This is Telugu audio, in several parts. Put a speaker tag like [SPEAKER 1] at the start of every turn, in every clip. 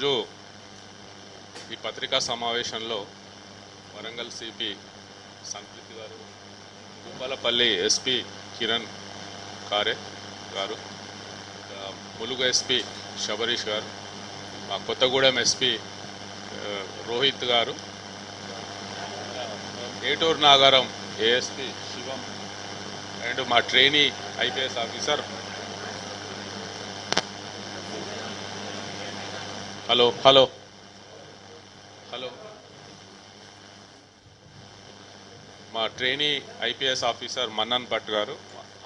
[SPEAKER 1] ఈరోజు ఈ పత్రికా సమావేశంలో వరంగల్ సిపి సంతృప్తి గారు భూపాలపల్లి ఎస్పి కిరణ్ కారే గారు ములుగు ఎస్పి శబరీష్ గారు మా Kothagudem SP Rohit garu Eturu Nagaram ASP Shivam and మా trainee IPS officer hello hello. Hello. మా trainee IPS officer Mannan Bhat garu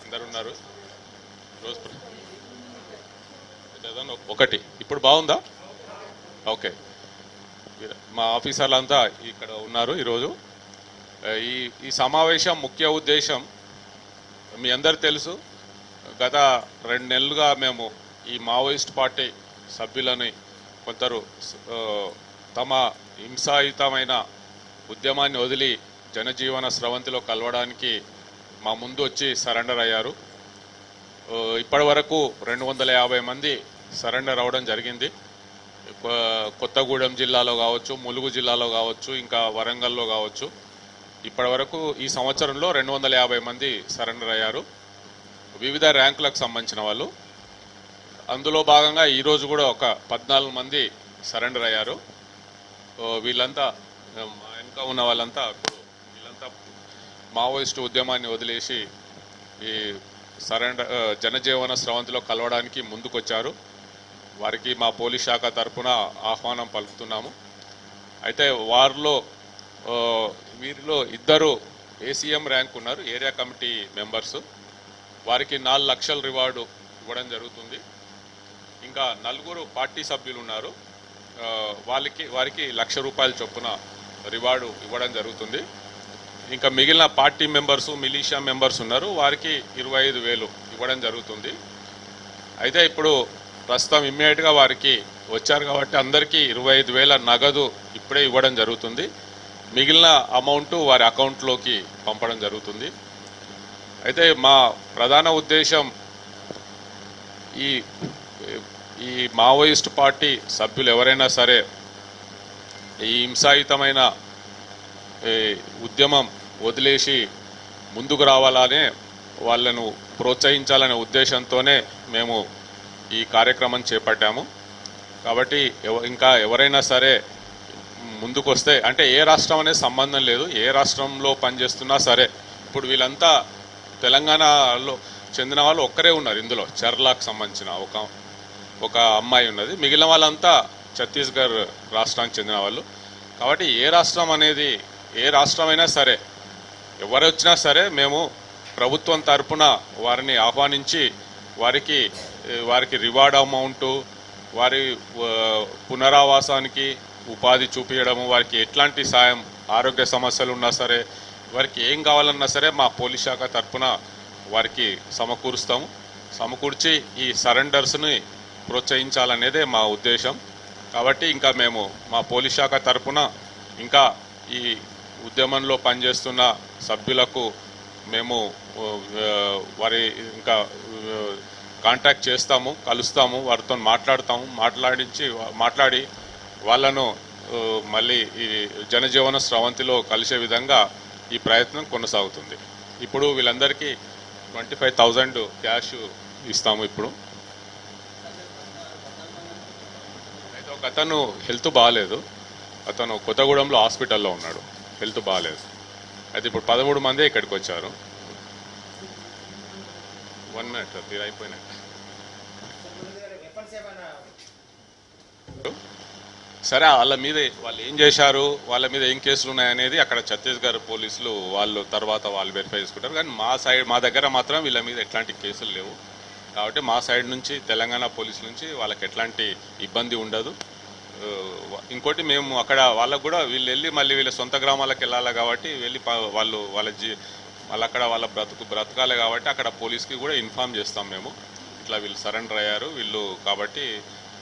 [SPEAKER 1] అందరు ఉన్నారు. రోజు ఒకటి. ఇప్పుడు బాగుందా? ఓకే. మా ఆఫీసర్లంతా ఇక్కడ ఉన్నారు ఈరోజు. ఈ ఈ సమావేశం ముఖ్య ఉద్దేశం మీ అందరు తెలుసు. గత రెండు నెలలుగా మేము ఈ మావోయిస్ట్ పార్టీ సభ్యులని కొందరు తమ హింసాయుతమైన ఉద్యమాన్ని వదిలి జనజీవన స్రవంతిలో కలవడానికి మా ముందు వచ్చి సరెండర్ అయ్యారు. ఇప్పటి వరకు రెండు వందల యాభై మంది సరెండర్ అవ్వడం జరిగింది. కొత్తగూడెం జిల్లాలో కావచ్చు ములుగు జిల్లాలో కావచ్చు ఇంకా వరంగల్లో కావచ్చు. ఇప్పటి వరకు ఈ సంవత్సరంలో రెండు వందల యాభై మంది సరెండర్ అయ్యారు. వివిధ ర్యాంకులకు సంబంధించిన వాళ్ళు. అందులో భాగంగా ఈరోజు కూడా ఒక పద్నాలుగు మంది సరెండర్ అయ్యారు. వీళ్ళంతా మా వెనుక ఉన్న వాళ్ళంతా వీళ్ళంతా మావోయిస్టు ఉద్యమాన్ని వదిలేసి ఈ సరెండర్ జనజీవన స్రవంతిలో కలవడానికి ముందుకొచ్చారు. వారికి మా పోలీస్ శాఖ తరఫున ఆహ్వానం పలుకుతున్నాము. అయితే వారిలో వీరిలో ఇద్దరు ఏసీఎం ర్యాంక్ ఉన్నారు ఏరియా కమిటీ మెంబర్స్. వారికి నాలుగు లక్షల రివార్డు ఇవ్వడం జరుగుతుంది. ఇంకా నలుగురు పార్టీ సభ్యులు ఉన్నారు వాళ్ళకి వారికి లక్ష రూపాయల చొప్పున రివార్డు ఇవ్వడం జరుగుతుంది. ఇంకా మిగిలిన పార్టీ మెంబర్స్ మిలీషియా మెంబర్స్ ఉన్నారు. వారికి ఇరవై ఐదు వేలు ఇవ్వడం జరుగుతుంది. అయితే ఇప్పుడు ప్రస్తుతం ఇమ్మీడియట్గా వారికి వచ్చారు కాబట్టి అందరికీ ఇరవై ఐదు వేల నగదు ఇప్పుడే ఇవ్వడం జరుగుతుంది. మిగిలిన అమౌంట్ వారి అకౌంట్లోకి పంపడం జరుగుతుంది. అయితే మా ప్రధాన ఉద్దేశం ఈ ఈ మావోయిస్ట్ పార్టీ సభ్యులు ఎవరైనా సరే ఈ హింసాయుతమైన ఈ ఉద్యమం వదిలేసి ముందుకు రావాలనే వాళ్ళను ప్రోత్సహించాలనే ఉద్దేశంతోనే మేము ఈ కార్యక్రమం చేపట్టాము. కాబట్టి ఎవ- ఇంకా ఎవరైనా సరే ముందుకు వస్తే అంటే ఏ రాష్ట్రం అనేది సంబంధం లేదు. ఏ రాష్ట్రంలో పనిచేస్తున్నా సరే ఇప్పుడు వీళ్ళంతా తెలంగాణలో చెందిన వాళ్ళు ఒక్కరే ఉన్నారు ఇందులో. చర్లాకు సంబంధించిన ఒక ఒక అమ్మాయి ఉన్నది. మిగిలిన వాళ్ళంతా ఛత్తీస్గఢ్ రాష్ట్రానికి చెందిన వాళ్ళు. కాబట్టి ఏ రాష్ట్రం అనేది ఏ రాష్ట్రమైనా సరే ఎవరు వచ్చినా సరే మేము ప్రభుత్వం తరపున వారిని ఆహ్వానించి వారికి వారికి రివార్డ్ అమౌంటు వారి పునరావాసానికి ఉపాధి చూపించడము వారికి ఎట్లాంటి సాయం ఆరోగ్య సమస్యలు ఉన్నా సరే వారికి ఏం కావాలన్నా సరే మా పోలీస్ శాఖ తరపున వారికి సమకూరుస్తాము. సమకూర్చి ఈ సరెండర్స్ని ప్రోత్సహించాలనేదే మా ఉద్దేశం. కాబట్టి ఇంకా మేము మా పోలీస్ శాఖ తరపున ఇంకా ఈ ఉద్యమంలో పనిచేస్తున్న సభ్యులకు మేము వారి ఇంకా కాంటాక్ట్ చేస్తాము కలుస్తాము వారితో మాట్లాడతాము మాట్లాడించి మాట్లాడి వాళ్ళను మళ్ళీ ఈ జనజీవన స్రవంతిలో కలిసే విధంగా ఈ ప్రయత్నం కొనసాగుతుంది. ఇప్పుడు వీళ్ళందరికీ ట్వంటీ ఫైవ్ థౌజండ్ క్యాష్ ఇస్తాము ఇప్పుడు. ఒక అతను హెల్త్ బాగాలేదు అతను కొత్తగూడెంలో హాస్పిటల్లో ఉన్నాడు. హెల్త్ బాగాలేదు అయితే ఇప్పుడు పదమూడు మంది ఇక్కడికి వచ్చారు వన్ మినిట్ తీరు అయిపోయినాయి. సరే వాళ్ళ మీద వాళ్ళు ఏం చేశారు? వాళ్ళ మీద ఏం కేసులు ఉన్నాయనేది అక్కడ ఛత్తీస్గఢ్ పోలీసులు వాళ్ళు తర్వాత వాళ్ళు వెరిఫై చేసుకుంటారు. కానీ మా సైడ్ మా దగ్గర మాత్రం వీళ్ళ మీద ఎట్లాంటి కేసులు లేవు. కాబట్టి మా సైడ్ నుంచి తెలంగాణ పోలీసుల నుంచి వాళ్ళకి ఎట్లాంటి ఇబ్బంది ఉండదు. ఇంకోటి మేము అక్కడ వాళ్ళకు కూడా వీళ్ళు వెళ్ళి మళ్ళీ వీళ్ళ సొంత గ్రామాలకు వెళ్ళాలి కాబట్టి వెళ్ళి వాళ్ళు వాళ్ళ జీ వాళ్ళు అక్కడ వాళ్ళ బ్రతుకు బ్రతకాలి కాబట్టి అక్కడ పోలీస్కి కూడా ఇన్ఫామ్ చేస్తాం మేము. ఇట్లా వీళ్ళు సరెండర్ అయ్యారు వీళ్ళు కాబట్టి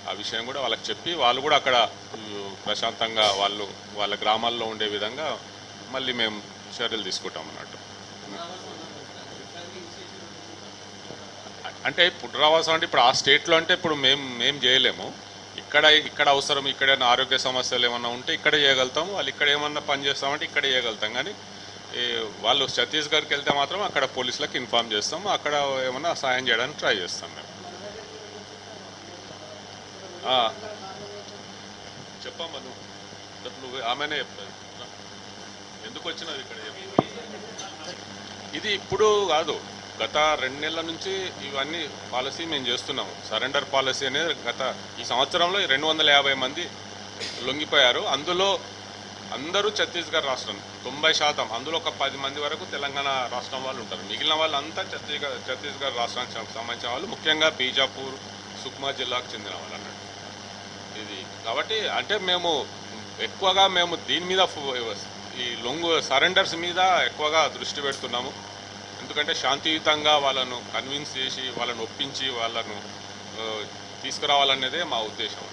[SPEAKER 1] ఆ విషయం కూడా వాళ్ళకి చెప్పి వాళ్ళు కూడా అక్కడ ప్రశాంతంగా వాళ్ళు వాళ్ళ గ్రామాల్లో ఉండే విధంగా మళ్ళీ మేము చర్యలు తీసుకుంటాం అన్నట్టు. అంటే పునరావాసం అంటే ఇప్పుడు ఆ స్టేట్లో అంటే ఇప్పుడు మేము మేము చేయలేము. ఇక్కడ ఇక్కడ అవసరం ఇక్కడ ఆరోగ్య సమస్యలు ఏమన్నా ఉంటే ఇక్కడ చేయగలుగుతాము. వాళ్ళు ఇక్కడ ఏమన్నా పని చేస్తామంటే ఇక్కడ చేయగలుగుతాం. కానీ వాళ్ళు ఛత్తీస్గఢ్కి వెళ్తే మాత్రం అక్కడ పోలీసులకు ఇన్ఫామ్ చేస్తాం. అక్కడ ఏమన్నా సాయం చేయడానికి ట్రై చేస్తాం మేము. ఆ. చెప్పమ్మా నువ్వు. నువ్వు ఆమెనే చెప్తాను ఎందుకు వచ్చినావు ఇక్కడ ఇది ఇప్పుడు కాదు. గత రెండు నెలల నుంచి ఇవన్నీ పాలసీ మేము చేస్తున్నాము. సరెండర్ పాలసీ అనేది గత ఈ సంవత్సరంలో రెండు వందల యాభై మంది లొంగిపోయారు. అందులో అందరూ ఛత్తీస్గఢ్ రాష్ట్రం తొంభై శాతం అందులో ఒక పది మంది వరకు తెలంగాణ రాష్ట్రం వాళ్ళు ఉంటారు. మిగిలిన వాళ్ళంతా ఛత్తీస్గఢ్ ఛత్తీస్గఢ్ రాష్ట్రానికి సంబంధించిన వాళ్ళు. ముఖ్యంగా బీజాపూర్ సుక్మా జిల్లాకు చెందిన వాళ్ళు అన్నట్టు. ఇది కాబట్టి అంటే మేము ఎక్కువగా మేము దీని మీద ఈ లొంగు సరెండర్స్ మీద ఎక్కువగా దృష్టి పెడుతున్నాము. ఎందుకంటే శాంతియుతంగా వాళ్ళను కన్విన్స్ చేసి వాళ్ళను ఒప్పించి వాళ్ళను తీసుకురావాలనేదే మా ఉద్దేశం.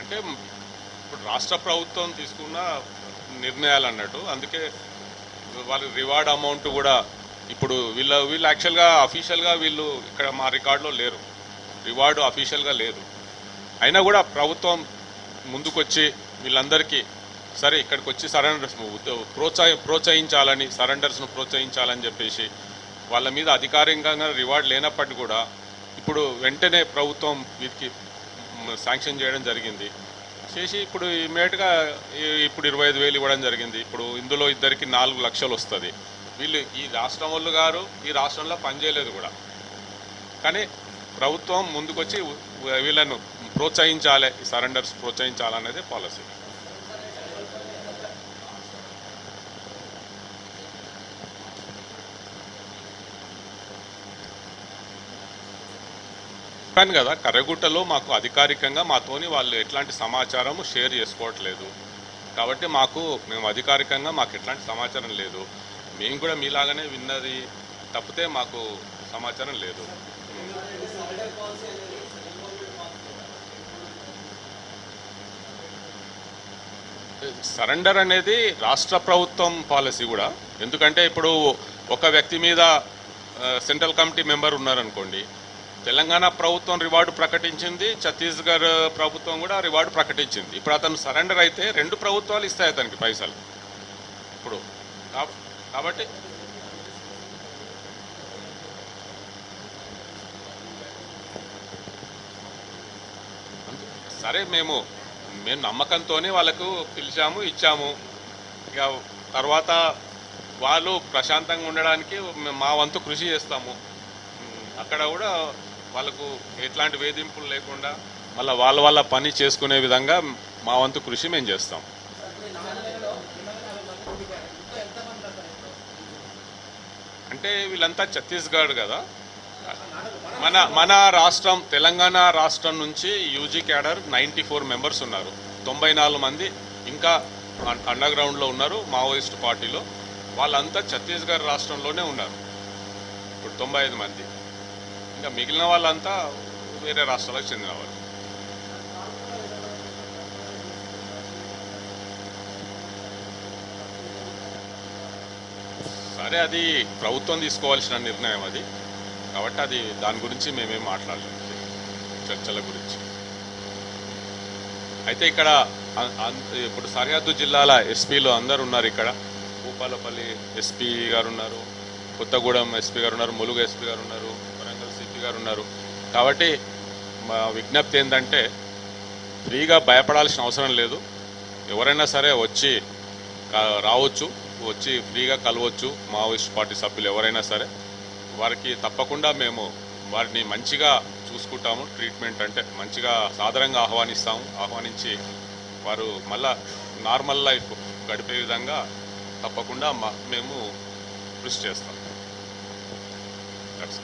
[SPEAKER 1] అంటే ఇప్పుడు రాష్ట్ర ప్రభుత్వం తీసుకున్న నిర్ణయాలు అన్నట్టు అందుకే వాళ్ళ రివార్డ్ అమౌంట్ కూడా ఇప్పుడు వీళ్ళ వీళ్ళు యాక్చువల్గా అఫీషియల్గా వీళ్ళు ఇక్కడ మా రికార్డులో లేరు. రివార్డు అఫీషియల్గా లేదు. అయినా కూడా ప్రభుత్వం ముందుకొచ్చి వీళ్ళందరికీ సరే ఇక్కడికి వచ్చి సరెండర్స్ ప్రోత్సాహ ప్రోత్సహించాలని సరెండర్స్ను ప్రోత్సహించాలని చెప్పేసి వాళ్ళ మీద అధికారికంగా రివార్డ్ లేనప్పటికీ కూడా ఇప్పుడు వెంటనే ప్రభుత్వం వీరికి శాంక్షన్ చేయడం జరిగింది. చేసి ఇప్పుడు ఇమీడియట్గా ఇప్పుడు ఇరవై ఐదు వేలు ఇవ్వడం జరిగింది. ఇప్పుడు ఇందులో ఇద్దరికి నాలుగు లక్షలు వస్తుంది. వీళ్ళు ఈ రాష్ట్రం వాళ్ళు గారు ఈ రాష్ట్రంలో పనిచేయలేదు కూడా. కానీ ప్రభుత్వం ముందుకొచ్చి వీళ్ళను ప్రోత్సహించాలి ఈ సరెండర్స్ ప్రోత్సహించాలనేది పాలసీ. చెప్పాను కదా కర్రగుట్టలో మాకు అధికారికంగా మాతోని వాళ్ళు ఎట్లాంటి సమాచారము షేర్ చేసుకోవట్లేదు. కాబట్టి మాకు మేము అధికారికంగా మాకు ఎట్లాంటి సమాచారం లేదు. మేము కూడా మీలాగానే విన్నది తప్పితే మాకు సమాచారం లేదు. సరెండర్ అనేది రాష్ట్ర ప్రభుత్వం పాలసీ కూడా. ఎందుకంటే ఇప్పుడు ఒక వ్యక్తి మీద సెంట్రల్ కమిటీ మెంబర్ ఉన్నారనుకోండి తెలంగాణ ప్రభుత్వం రివార్డు ప్రకటించింది ఛత్తీస్గఢ్ ప్రభుత్వం కూడా రివార్డు ప్రకటించింది. ఇప్పుడు అతను సరెండర్ అయితే రెండు ప్రభుత్వాలు ఇస్తాయి అతనికి పైసలు. ఇప్పుడు కాబట్టి సరే మేము మేము నమ్మకంతోనే వాళ్ళకు పిలిచాము ఇచ్చాము. ఇక తర్వాత వాళ్ళు ప్రశాంతంగా ఉండడానికి మేము మా వంతు కృషి చేస్తాము. అక్కడ కూడా వాళ్ళకు ఎట్లాంటి వేధింపులు లేకుండా మళ్ళీ వాళ్ళ వాళ్ళ పని చేసుకునే విధంగా మా వంతు కృషి మేము చేస్తాం. అంటే వీళ్ళంతా ఛత్తీస్గఢ్ కదా? మన మన రాష్ట్రం తెలంగాణ రాష్ట్రం నుంచి UG cadre ninety four members ఉన్నారు. తొంభై నాలుగు మంది ఇంకా అండర్గ్రౌండ్లో అండర్ గ్రౌండ్లో ఉన్నారు మావోయిస్ట్ పార్టీలో. వాళ్ళంతా ఛత్తీస్గఢ్ రాష్ట్రంలోనే ఉన్నారు. ఇప్పుడు తొంభై ఐదు మంది. ఇంకా మిగిలిన వాళ్ళంతా వేరే రాష్ట్రాలకు చెందిన వాళ్ళు. సరే అది ప్రభుత్వం తీసుకోవాల్సిన నిర్ణయం అది. కాబట్టి అది దాని గురించి మేమేం మాట్లాడలేదు. చర్చల గురించి. అయితే ఇక్కడ ఇప్పుడు సరిహద్దు జిల్లాల ఎస్పీలు అందరు ఉన్నారు ఇక్కడ. భూపాలపల్లి ఎస్పీ గారు ఉన్నారు కొత్తగూడెం ఎస్పీ గారు ఉన్నారు ములుగు ఎస్పీ గారు ఉన్నారు వరంగల్ సిపి గారు ఉన్నారు. కాబట్టి మా విజ్ఞప్తి ఏంటంటే ఫ్రీగా భయపడాల్సిన అవసరం లేదు. ఎవరైనా సరే వచ్చి రావచ్చు వచ్చి ఫ్రీగా కలవచ్చు మావోయిస్ట్ పార్టీ సభ్యులు ఎవరైనా సరే. వారికి తప్పకుండా మేము వారిని మంచిగా చూసుకుంటాము. ట్రీట్మెంట్ అంటే మంచిగా సాధారణంగా ఆహ్వానిస్తాము. ఆహ్వానించి వారు మళ్ళా నార్మల్ లైఫ్ గడిపే విధంగా తప్పకుండా మా మేము కృషి చేస్తాం దట్స్.